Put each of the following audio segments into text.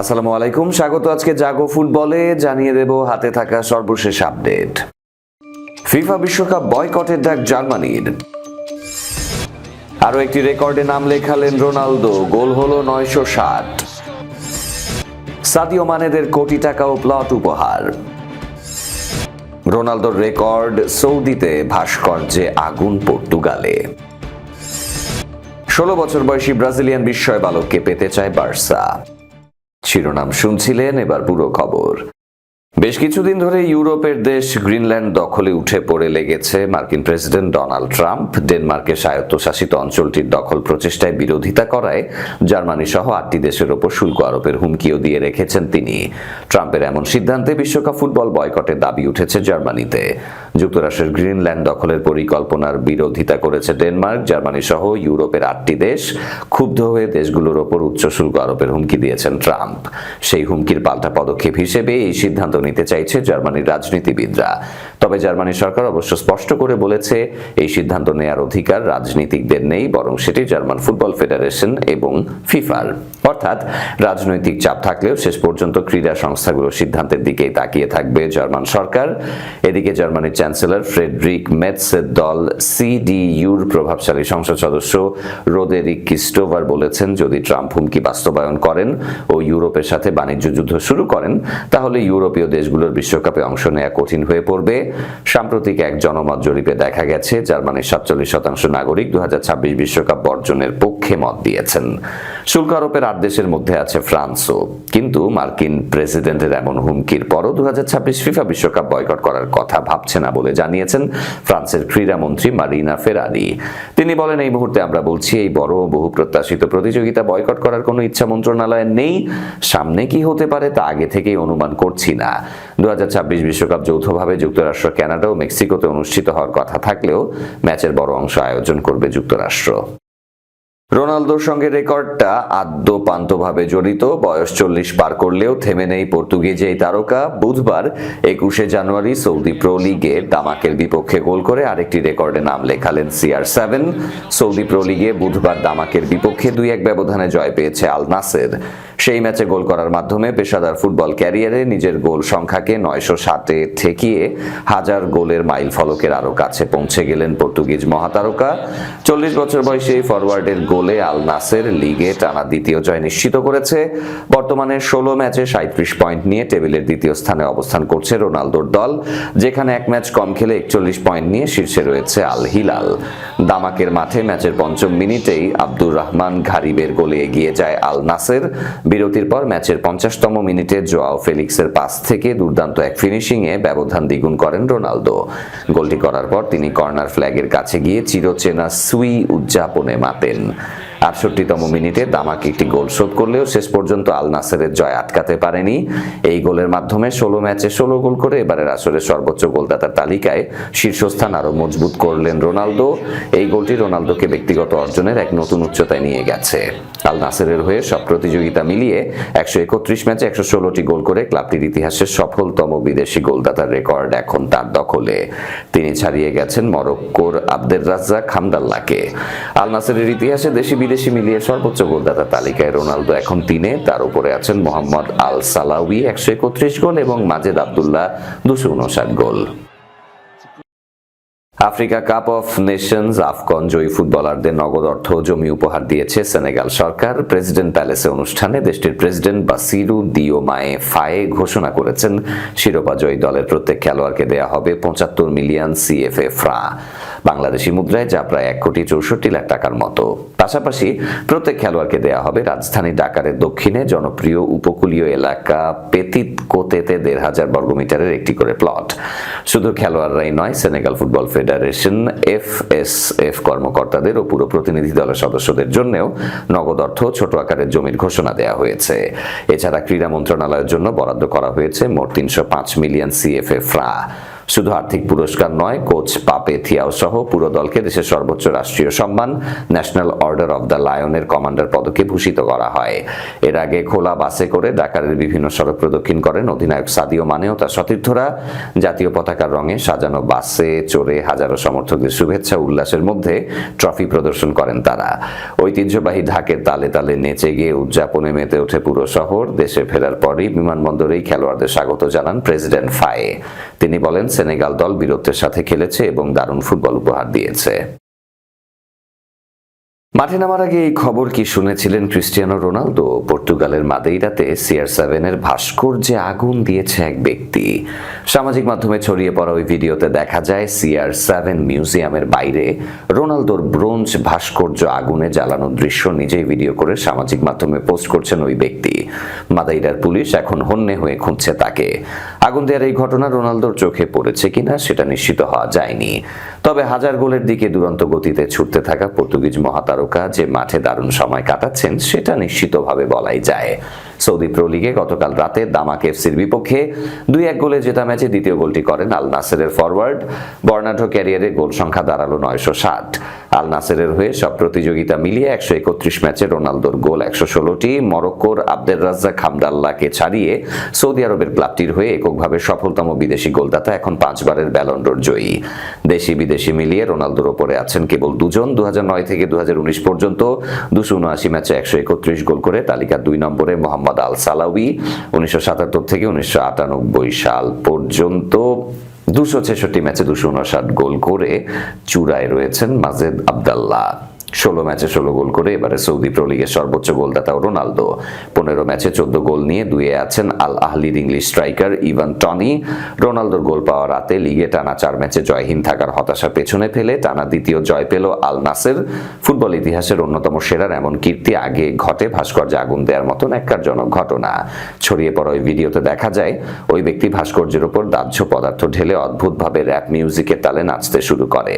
আসসালামু আলাইকুম। স্বাগত আজকে জাগো ফুটবলে। জানিয়ে দেব হাতে থাকা সর্বশেষ আপডেট। ফিফা বিশ্বকাপ বয়কটের ডাক জার্মানির। আরও একটি রেকর্ডে নাম লেখালেন রোনালদো। গোল হলো নয়শো ষাট। সাদিও মানেদের কোটি টাকা ও প্লট উপহার। রোনালদোর রেকর্ড সৌদিতে ভাস্কর্যে আগুন পর্তুগালে। ষোলো বছর বয়সী ব্রাজিলিয়ান বিস্ময় বালককে পেতে চায় বার্সা। শিরোনাম শুনছিলেন এবার পুরো খবর। বেশ কিছুদিন ধরে ইউরোপের দেশ গ্রিনল্যান্ড দখলে উঠে পড়ে লেগেছে। মার্কিন প্রেসিডেন্ট ডোনাল্ড ট্রাম্প ডেনমার্কের স্বায়ত্তশাসিত অঞ্চলটির দখল প্রচেষ্টায় বিরোধিতা করায় জার্মানি সহ আটটি দেশের ওপর শুল্ক আরোপের হুমকিও দিয়ে রেখেছেন তিনি। ট্রাম্পের এমন সিদ্ধান্তে বিশ্বকাপ ফুটবল বয়কটের দাবি উঠেছে জার্মানিতে। যুক্তরাষ্ট্রের গ্রিনল্যান্ড দখলের পরিকল্পনার বিরোধিতা করেছে ডেনমার্ক। জার্মানি সহ ইউরোপের আটটি দেশ ক্ষুব্ধ হয়ে দেশগুলোর ওপর উচ্চ শুল্ক আরোপের হুমকি দিয়েছেন ট্রাম্প। সেই হুমকির পাল্টা পদক্ষেপ হিসেবে এই সিদ্ধান্ত নিতে চাইছে জার্মানির রাজনীতিবিদরা। তবে জার্মানি সরকার অবশ্য স্পষ্ট করে বলেছে, এই সিদ্ধান্ত নেয়ার অধিকার রাজনীতিকদের নেই, বরং সেটি জার্মান ফুটবল ফেডারেশন এবং ফিফার। অর্থাৎ, রাজনৈতিক চাপ থাকলেও শেষ পর্যন্ত ক্রীড়া সংস্থাগুলোর সিদ্ধান্তের দিকেই তাকিয়ে থাকবে জার্মান সরকার। এদিকে জার্মানির চ্যান্সেলর ফ্রেডরিক মেটসের দল সিডিইউর প্রভাবশালী সংসদ সদস্য রোদেরিক কিস্টোভার বলেছেন, যদি ট্রাম্প হুমকি বাস্তবায়ন করেন ও ইউরোপের সাথে বাণিজ্য যুদ্ধ শুরু করেন, তাহলে ইউরোপীয় দেশগুলোর বিশ্বকাপে অংশ নেওয়া কঠিন হয়ে পড়বে। সাম্প্রতিক এক জনমত জরিপে দেখা গেছে, জার্মানির সাতচল্লিশ শতাংশ নাগরিক দু বিশ্বকাপ বর্জনের পক্ষে মত দিয়েছেন। শুল্ক আরোপের আট দেশের মধ্যে আছে ফ্রান্সও। কিন্তু মার্কিন প্রেসিডেন্টের এমন হুমকির পরও দুহাজার ছাব্বিশ ফিফা বিশ্বকাপ বয়কট করার কথা ভাবছে না বলে জানিয়েছেন ফ্রান্সের ক্রীড়ামন্ত্রী মারিনা ফেরারি। তিনি বলেন, এই মুহূর্তে আমরা বলছি, এই বড় বহু প্রত্যাশিত প্রতিযোগিতা বয়কট করার কোনো ইচ্ছা মন্ত্রণালয়ের নেই। সামনে কি হতে পারে তা আগে থেকেই অনুমান করছি না। দু বিশ্বকাপ যৌথভাবে যুক্তরাষ্ট্র কানাডা ও মেক্সিকোতে অনুষ্ঠিত হওয়ার কথা থাকলেও ম্যাচের বড় অংশ আয়োজন করবে যুক্তরাষ্ট্র। রোনালদোর সঙ্গে রেকর্ডটা আদ্য পান্তভাবে জড়িত। বয়স চল্লিশ পার করলেও থেমে নেই পর্তুগিজ এই তারকা। বুধবার একুশে জানুয়ারি সৌদি প্রো লিগে দামাকের বিপক্ষে গোল করে আরেকটি রেকর্ডে নাম লেখালেন সিআর সেভেন সৌদি প্রো লিগে বুধবার দামাকের বিপক্ষে দুই এক ব্যবধানে জয় পেয়েছে আল নাসের। সেই ম্যাচে গোল করার মাধ্যমে পেশাদার ফুটবল ক্যারিয়ারে নিজের গোল সংখ্যাকে নয়শো সাতে ঠেকিয়ে হাজার গোলের মাইল ফলকের আরও কাছে পৌঁছে গেলেন পর্তুগিজ মহাতারকা। চল্লিশ বছর বয়সী ফরওয়ার্ডের গোলে আল নাসের লিগে টানা দ্বিতীয় জয় নিশ্চিত করেছে। বর্তমানে ষোলো ম্যাচে সাঁত্রিশ পয়েন্ট নিয়ে টেবিলের দ্বিতীয় স্থানে অবস্থান করছে রোনালদোর দল, যেখানে এক ম্যাচ কম খেলে একচল্লিশ পয়েন্ট নিয়ে শীর্ষে রয়েছে আল হিলাল দামাকের মাঠে ম্যাচের পঞ্চম মিনিটেই আব্দুর রহমান ঘারিবের গোলে এগিয়ে যায় আল নাসের বিরতির পর ম্যাচের পঞ্চাশতম মিনিটে জোয়াও ফেলিক্সের পাস থেকে দুর্দান্ত এক ফিনিশিংয়ে ব্যবধান দ্বিগুণ করেন রোনালদো। গোলটি করার পর তিনি কর্নার ফ্ল্যাগের কাছে গিয়ে চিরচেনা সুই উদযাপনে মাতেন আটষট্টিতম মিনিটে দামাকে একটি গোল শোধ করলেও শেষ পর্যন্ত আল নাসেরের জয় আটকাতে পারেনি। এই গোলের মাধ্যমে ষোলো ম্যাচে ষোলো গোল করে এবারের আসরে সর্বোচ্চ গোলদাতার তালিকায় শীর্ষস্থান আরও মজবুত করলেন রোনালদো। এই গোলটি রোনালদোকে ব্যক্তিগত অর্জনের এক নতুন উচ্চতায় নিয়ে গেছে। আল নাসেরের হয়ে সব প্রতিযোগিতা মিলিয়ে একশো একত্রিশ ম্যাচে একশো ষোলোটি গোল করে ক্লাবটির ইতিহাসের সফলতম বিদেশি গোলদাতার রেকর্ড এখন তার দখলে। তিনি ছাড়িয়ে গেছেন মরক্কোর আব্দের রাজ্জাক হামদাল্লাকে আল নাসেরের ইতিহাসে দেশি বিদেশি মিলিয়ে সর্বোচ্চ গোলদাতা তালিকায় রোনালদো এখন তিনে। তার উপরে আছেন মোহাম্মদ আল সালাউই একশো একত্রিশ গোল এবং মাজেদ আবদুল্লাহ দুশো উনষাট গোল। Africa cup of nations AFCON জয়ী ফুটবলারদের নগদ অর্থ জমি উপহার দিয়েছে সেনেগাল সরকার। প্রেসিডেন্ট প্যালেসে অনুষ্ঠানে দেশটির প্রেসিডেন্ট বাসিরু দিওমায়ে ফায়ে ঘোষণা করেছেন, শিরোপা জয়ী দলের প্রত্যেক খেলোয়াড়কে দেয়া হবে পঁচাত্তর মিলিয়ন সিএফএ ফ্রা। বাংলাদেশি মুদ্রায় যা প্রায় এক কোটি চৌষট্টি লাখ টাকার মতো। পাশাপাশি প্রত্যেক খেলোয়াড়কে দেয়া হবে রাজধানী ডাকারের দক্ষিণে জনপ্রিয় উপকূলীয় এলাকা পেতিত কোতেতে দেড় হাজার বর্গমিটারের একটি করে প্লট। শুধু খেলোয়াড়রাই নয়, Senegal football federation F S F কর্মকর্তাদের ও পুরো প্রতিনিধি দলের সদস্যদের জন্যও নগদ অর্থ ছোট আকারের জমির ঘোষণা দেওয়া হয়েছে। এছাড়া ক্রীড়া মন্ত্রণালয়ের জন্য বরাদ্দ করা হয়েছে মোট তিনশো পাঁচ মিলিয়ন সিএফএ ফ্রা শুধু আর্থিক পুরস্কার নয়, কোচ পাপে থিয়াও সহ পুরো দলকে দেশের সর্বোচ্চ রাষ্ট্রীয় সম্মান, ন্যাশনাল অর্ডার অব দ্য লায়নের কমান্ডার পদকে ভূষিত করা হয়। এর আগে খোলা বাসে করে ডাকারের বিভিন্ন সড়ক প্রদক্ষিণ করেন অধিনায়ক সাদিও মানে ও তার সতীর্থরা। জাতীয় পতাকার রঙে সাজানো বাসে চড়ে হাজারো সমর্থকদের শুভেচ্ছা উল্লাসের মধ্যে ট্রফি প্রদর্শন করেন তারা। ঐতিহ্যবাহী ঢাকের তালে তালে নেচে গিয়ে উদযাপনে মেতে ওঠে পুরো শহর। দেশে ফেরার পরই বিমানবন্দরেই খেলোয়াড়দের স্বাগত জানান প্রেসিডেন্ট ফায়ে। তিনি বলেন সেনেগাল দল বীরত্বের সাথে খেলেছে এবং দারুণ ফুটবল উপহার দিয়েছে। মাঠে নামার আগে এই খবর কি শুনেছিলেন ক্রিস্টিয়ানো রোনালদো? পর্তুগালের মাদেইরাতে সিআর সেভেনের ভাস্কর্যে আগুন দিয়েছে এক ব্যক্তি। সামাজিক মাধ্যমে ছড়িয়ে পড়া ওই ভিডিওতে দেখা যায় সিআর সেভেন মিউজিয়ামের বাইরে রোনালদোর ব্রোঞ্জ ভাস্কর্য আগুনে জ্বালানোর দৃশ্য নিজেই ভিডিও করে সামাজিক মাধ্যমে পোস্ট করছেন ওই ব্যক্তি। মাদাইরার পুলিশ এখন হন্যে হয়ে খুঁজছে তাকে। আগুন দেওয়ার এই ঘটনা রোনালদোর চোখে পড়েছে কিনা সেটা নিশ্চিত হওয়া যায়নি। তবে হাজার গোলের দিকে দুরন্ত গতিতে ছুটতে থাকা পর্তুগিজ মহাতারকা যে মাঠে দারুণ সময় কাটাচ্ছেন, সেটা নিশ্চিতভাবে বলাই যায়। সৌদি প্রো লিগে গতকাল রাতে দামাক এফসির বিপক্ষে দুই এক গোলে জেতা ম্যাচে দ্বিতীয় গোলটি করেন আল নাসেরের ফরওয়ার্ড বর্ণাঢ্য ক্যারিয়ারে গোল সংখ্যা দাঁড়াল নয়শো ষাট। আল নাসেরের হয়ে সব প্রতিযোগিতা মিলিয়ে একশো একত্রিশ ম্যাচে রোনালদোর গোল একশো ষোলোটি। মরক্কোর আব্দের রাজ্জাক হামদাল্লাহকে ছাড়িয়ে সৌদি আরবের ক্লাবটির হয়ে এককভাবে সফলতম বিদেশি গোলদাতা এখন পাঁচবারের ব্যালন্ডোর জয়ী। দেশি বিদেশি মিলিয়ে রোনালদোর ওপরে আছেন কেবল দুজন। দু নয় থেকে দু হাজার উনিশ পর্যন্ত দুশো উনআশি ম্যাচে একশো একত্রিশ গোল করে তালিকার দুই নম্বরে মোহাম্মদ আল সালাউই উনিশশো সাতাত্তর থেকে উনিশশো আটানব্বই সাল পর্যন্ত দুশো ছেষট্টি ম্যাচে দুশো উনষাট গোল করে চূড়ায় রয়েছেন মাজেদ আবদাল্লাহ। ষোলো ম্যাচে ষোলো গোল করে এবারে সৌদি প্রো লিগের সর্বোচ্চ গোলদাতা রোনালদো। পনেরো ম্যাচে চোদ্দ গোল নিয়ে দুয়ে আছেন আল আহলির ইংলিশ স্ট্রাইকার ইভান টনি। রোনালদোর গোল পাওয়া রাতে লিগে টানা চার ম্যাচে জয়হীন থাকার হতাশা পেছনে ফেলে টানা দ্বিতীয় জয় পেল আল নাসের ফুটবল ইতিহাসের অন্যতম সেরার এমন কীর্তি আগে ঘটে ভাস্কর্যে আগুন দেওয়ার মতো ন্যাক্কারজনক ঘটনা। ছড়িয়ে পড়া ওই ভিডিওতে দেখা যায়, ওই ব্যক্তি ভাস্কর্যের ওপর দাহ্য পদার্থ ঢেলে অদ্ভুতভাবে র্যাপ মিউজিকের তালে নাচতে শুরু করে।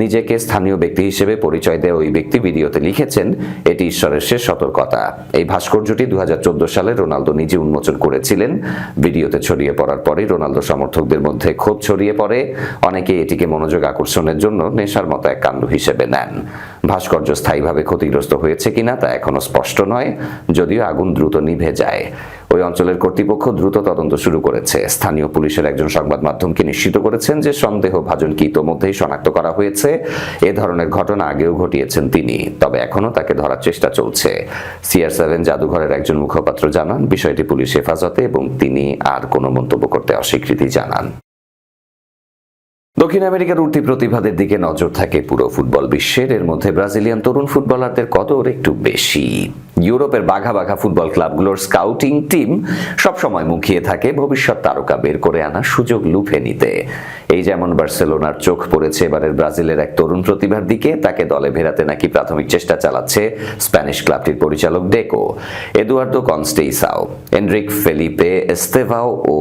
নিজেকে স্থানীয় ব্যক্তি হিসেবে পরিচয় দেয় ওই ব্যক্তি ভিডিওতে লিখেছেন, এটি ঈশ্বরের শেষ সতর্কতা। এই ভাস্কর্যটি দুহাজার চোদ্দ সালে রোনালদো নিজে উন্মোচন করেছিলেন। ভিডিওতে ছড়িয়ে পড়ার পরেই রোনালদো সমর্থকদের মধ্যে ক্ষোভ ছড়িয়ে পড়ে। অনেকে এটিকে মনোযোগ আকর্ষণের জন্য নেশার মতো এক কাণ্ড হিসেবে নেন। ভাস্কর্য স্থায়ীভাবে ক্ষতিগ্রস্ত হয়েছে কিনা তা এখনও স্পষ্ট নয়, যদিও আগুন দ্রুত নিভে যায়। ওই অঞ্চলের কর্তৃপক্ষ দ্রুত তদন্ত শুরু করেছে। স্থানীয় পুলিশের একজন সংবাদ মাধ্যমকে নিশ্চিত করেছেন যে সন্দেহ ভাজনকে ইতোমধ্যেই শনাক্ত করা হয়েছে। এ ধরনের ঘটনা আগেও ঘটিয়েছেন তিনি, তবে এখনও তাকে ধরার চেষ্টা চলছে। সিআর সেভেন জাদুঘরের একজন মুখপাত্র জানান, বিষয়টি পুলিশ হেফাজতে এবং তিনি আর কোনো মন্তব্য করতে অস্বীকৃতি জানান। দক্ষিণ আমেরিকার উঠতি প্রতিভাদের দিকে নজর থাকে পুরো ফুটবল বিশ্বের। এর মধ্যে ব্রাজিলিয়ান তরুণ ফুটবলারদের কদর একটু বেশি। ইউরোপের বাঘা বাঘা ফুটবল ক্লাবগুলোর স্কাউটিং টিম সবসময় মুখিয়ে থাকে ভবিষ্যৎ তারকা বের করে আনার সুযোগ লুফে নিতে। এই যেমন বার্সেলোনার চোখ পড়েছে এবারের ব্রাজিলের এক তরুণ প্রতিভার দিকে, তাকে দলে ভেরাতে নাকি প্রাথমিক চেষ্টা চালাচ্ছে স্প্যানিশ ক্লাবটির পরিচালক Deco. Eduardo Conceição, Enrique Felipe Estevão ও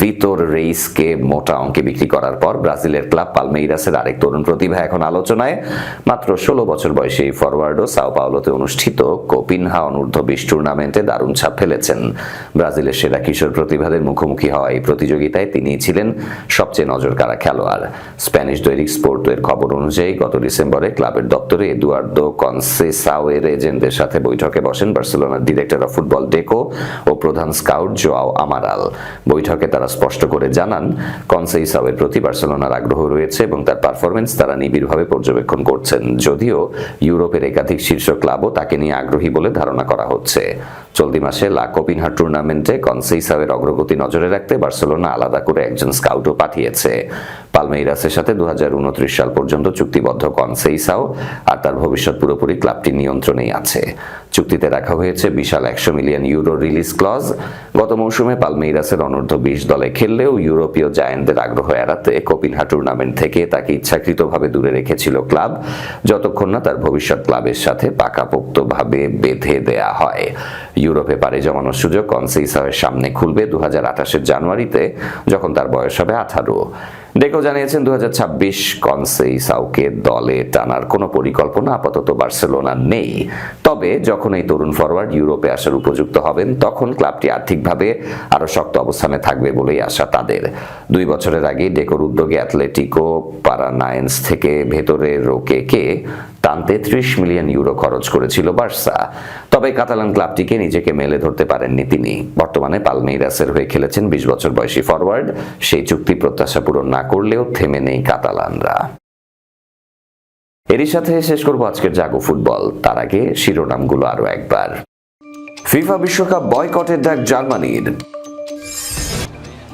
ভিতর রেইসকে মোটা অঙ্কে বিক্রি করার পর ব্রাজিলের ক্লাব পালমেইরাসের আরেক তরুণ প্রতিভা এখন আলোচনায়। মাত্র ষোলো বছর বয়সী এই ফরওয়ার্ডও সাও পাওলোতে অনুষ্ঠিত কোপিনহা অনূর্ধ্ব বিশ টুর্নামেন্টে দারুণ ছাপ ফেলেছেন। ব্রাজিলের সেরা কিশোর প্রতিভাদের মুখোমুখি হওয়া এই প্রতিযোগিতায় তিনি ছিলেন সবচেয়ে নজরকাড়া খেলোয়াড়। স্প্যানিশ দৈনিক স্পোর্ট এর খবর অনুযায়ী গত ডিসেম্বরে ক্লাবের দপ্তরে এদুয়ার্দো কনসেসাওয়ের এজেন্টদের সাথে বৈঠকে বসেন বার্সেলোনার ডিরেক্টর অফ ফুটবল ডেকো ও প্রধান স্কাউট জোয়াও আমারাল। বৈঠকে তারা স্পষ্ট করে জানান কনসে কনসেইসাওয়ের প্রতি বার্সেলোনার আগ্রহ রয়েছে এবং তার পারফরমেন্স তারা নিবিড়ভাবে পর্যবেক্ষণ করছেন। যদিও ইউরোপের একাধিক শীর্ষ ক্লাবও তাকে নিয়ে আগ্রহী বলে ধারণা করা হচ্ছে। চলতি মাসে লা কোপিনহার টুর্নামেন্টে কনসেইসাওয়ের অগ্রগতি নজরে রাখতে বার্সেলোনা আলাদা করে একজন স্কাউটও পাঠিয়েছে। পালমেইরাসের সাথে দু হাজার উনত্রিশ সাল পর্যন্ত চুক্তিবদ্ধ কনসেইসাও আর তার ভবিষ্যৎ পুরোপুরি ক্লাবটি নিয়ন্ত্রণেই আছে। চুক্তিতে রাখা হয়েছে বিশাল একশো মিলিয়ন ইউরো রিলিজ ক্লজ। গত মৌসুমে পালমেইরাসের অনূর্ধ্ব বিশ দলে খেললেও ইউরোপীয় জায়ান্টদের আগ্রহ এড়াতে কোপিনহা টুর্নামেন্ট থেকে তাকে ইচ্ছাকৃতভাবে দূরে রেখেছিল ক্লাব, যতক্ষণ না তার ভবিষ্যৎ ক্লাবের সাথে পাকাপোক্তভাবে বেঁধে দেয়া হয়। ইউরোপে পাড়ি জমানোর সুযোগ কনসেইসাওয়ের সামনে খুলবে দু হাজার জানুয়ারিতে, যখন তার বয়স হবে আঠারো। ডেকো জানিয়েছেন দু হাজার ছাব্বিশ কনসেইসাওকে দলে টানার কোনো পরিকল্পনা আপাতত বার্সেলোনার নেই। তবে যখন এই তরুণ ফরওয়ার্ড ইউরোপে আসার উপযুক্ত হবেন, তখন ক্লাবটি আর্থিকভাবে আরও শক্ত অবস্থানে থাকবে বলেই আশা তাদের। দুই বছরের আগে ডেকোর উদ্যোগে অ্যাথলেটিকো পারানায়েন্স থেকে ভেতরে রোকেকে টানতে ত্রিশ মিলিয়ন ইউরো খরচ করেছিল বার্সা। তবে কাতালান ক্লাবটিকে নিজেকে মেলে ধরতে পারেননি তিনি। বর্তমানে পালমেইরাসের হয়ে খেলেছেন বিশ বছর বয়সী ফরওয়ার্ড। সেই চুক্তি প্রত্যাশা পূরণ না করলেও থেমে নেই কাতালানরা। এরই সাথে শেষ করব আজকের জাগো ফুটবল। তার আগে শিরোনামগুলো আরও একবার। ফিফা বিশ্বকাপ বয়কটের ডাক জার্মানির।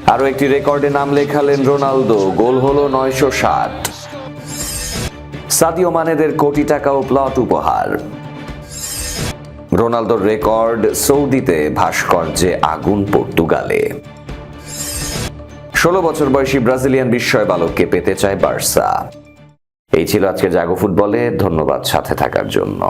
আরও একটি রেকর্ডে নাম লেখালেন রোনালদো। গোল হলো নয়শো ষাট। সাদিও মানেদের কোটি টাকা ও প্লট উপহার। রোনালদোর রেকর্ড সৌদিতে ভাস্কর্যে আগুন পর্তুগালে। ষোলো বছর বয়সী ব্রাজিলিয়ান বিস্ময় বালককে পেতে চায় বার্সা। এই ছিল আজকে জাগো ফুটবলে, ধন্যবাদ সাথে থাকার জন্য।